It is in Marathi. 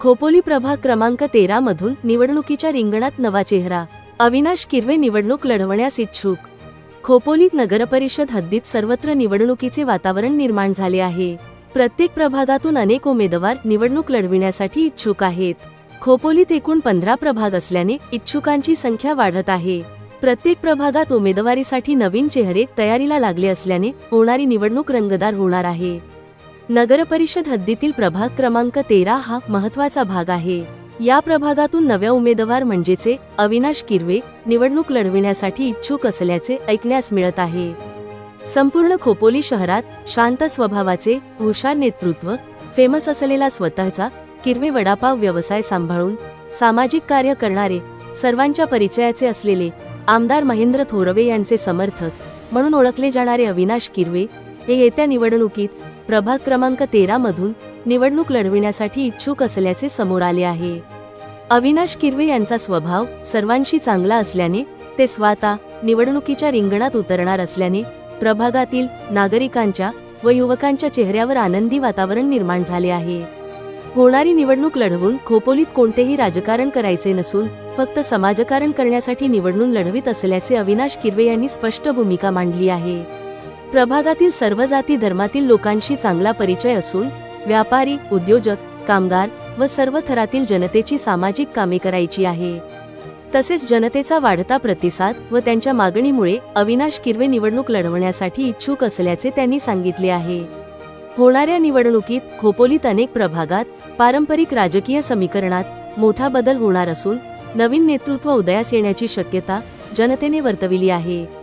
खोपोली प्रभाग क्रमांक तेरा मधून निवडणुकीच्या रिंगणात नवा चेहरा. अविनाश किरवे निवडणूक लढवण्यास इच्छुक. खोपोलीत नगरपरिषद हद्दीत सर्वत्र निवडणुकीचे वातावरण निर्माण झाले आहे. प्रत्येक प्रभागातून अनेक उमेदवार निवडणूक लढविण्यासाठी इच्छुक आहेत. खोपोलीत एकूण पंधरा प्रभाग असल्याने इच्छुकांची संख्या वाढत आहे. प्रत्येक प्रभागात उमेदवारीसाठी नवीन चेहरे तयारीला लागले असल्याने होणारी निवडणूक रंगदार होणार आहे. नगरपरिषद हद्दीतील प्रभाग क्रमांक तेरा हा महत्त्वाचा भाग आहे. या प्रभागातून नव्या उमेदवार म्हणजेचे अविनाश किरवे निवडणूक लढविण्यासाठी इच्छुक असल्याचे ऐकण्यास मिळत आहे. संपूर्ण खोपोली शहरात शांत स्वभावाचे हुशार नेतृत्व फेमस असलेला स्वतःचा किरवे वडापाव व्यवसाय सांभाळून सामाजिक कार्य करणारे सर्वांच्या परिचयाचे असलेले आमदार महेंद्र थोरवे यांचे समर्थक म्हणून ओळखले जाणारे अविनाश किरवे हे येत्या निवडणुकीत प्रभाग क्रमांक तेरा मधून निवडणूक लढविण्यासाठी इच्छुक असल्याचे समोर आले आहे. अविनाश किरवे यांचा स्वभाव सर्वांशी चांगला असल्याने ते स्वतः निवडणुकीच्या रिंगणात उतरणार असल्याने प्रभागातील नागरिकांच्या व युवकांच्या चेहऱ्यावर आनंदी वातावरण निर्माण झाले आहे. होणारी निवडणूक लढवून खोपोलीत कोणतेही राजकारण करायचे नसून फक्त समाजकारण करण्यासाठी निवडणूक लढवित असल्याचे अविनाश किरवे यांनी स्पष्ट भूमिका मांडली आहे. प्रभागातील सर्व जाती धर्मातील लोकांशी चांगला परिचय असून व्यापारी उद्योजक कामगार व सर्व थरातील जनतेची सामाजिक कामे करायची आहे. तसेच जनतेचा वाढता प्रतिसाद व त्यांच्या मागणीमुळे अविनाश किरवे निवडणूक लढवण्यासाठी इच्छुक असल्याचे त्यांनी सांगितले आहे. होणाऱ्या निवडणुकीत खोपोलीत अनेक प्रभागात पारंपरिक राजकीय समीकरणात मोठा बदल होणार असून नवीन नेतृत्व उदयास येण्याची शक्यता जनतेने वर्तविली आहे.